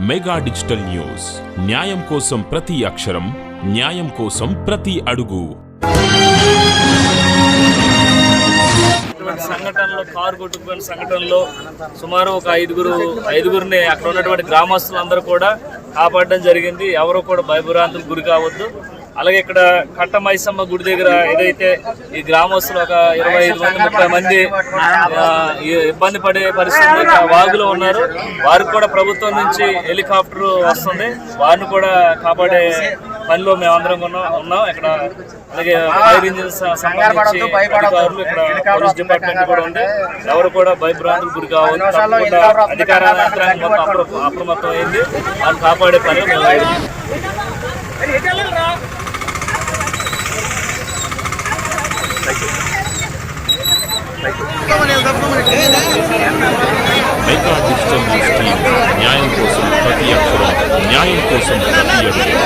Mega digital news. న్యాయం కోసం ప్రతి అక్షరం న్యాయం కోసం ప్రతి అడుగు. సంఘటనలో కారు కొట్టుకుపోయిన సంఘటనలో సుమారు ఒక ఐదుగురు ఐదుగురిని అక్కడ ఉన్నటువంటి గ్రామస్తులందరూ కూడా కాపాడడం జరిగింది. ఎవరు కూడా భయభ్రాంతులకు గురి కావద్దు. అలాగే ఇక్కడ కట్ట మైసమ్మ గుడి దగ్గర ఏదైతే ఈ గ్రామస్తులు ఒక ఇరవై ఐదు మంది ముప్పై మంది ఈ ఇబ్బంది పడే పరిస్థితులు వాగులో ఉన్నారు. వారికి కూడా ప్రభుత్వం నుంచి హెలికాప్టర్ వస్తుంది. వారిని కూడా కాపాడే పనిలో మేమందరం ఉన్నాం ఉన్నాం. ఇక్కడ అలాగే ఫైర్ ఇంజిన్స్ సంబంధించి అధికారులు ఇక్కడ పోలీస్ డిపార్ట్మెంట్ కూడా ఉంది. ఎవరు కూడా భయభ్రాంతులు గురి కావాలి తప్పకుండా అధికార యంత్రాంగం మొత్తం అప్రమత్తం అయింది వాళ్ళు కాపాడే పనిలో మేము ఉన్నాం. మెగా డిజిటల్ న్యాయం కోసం ప్రతి అక్షరం న్యాయం కోసం ప్రతి అక్షరం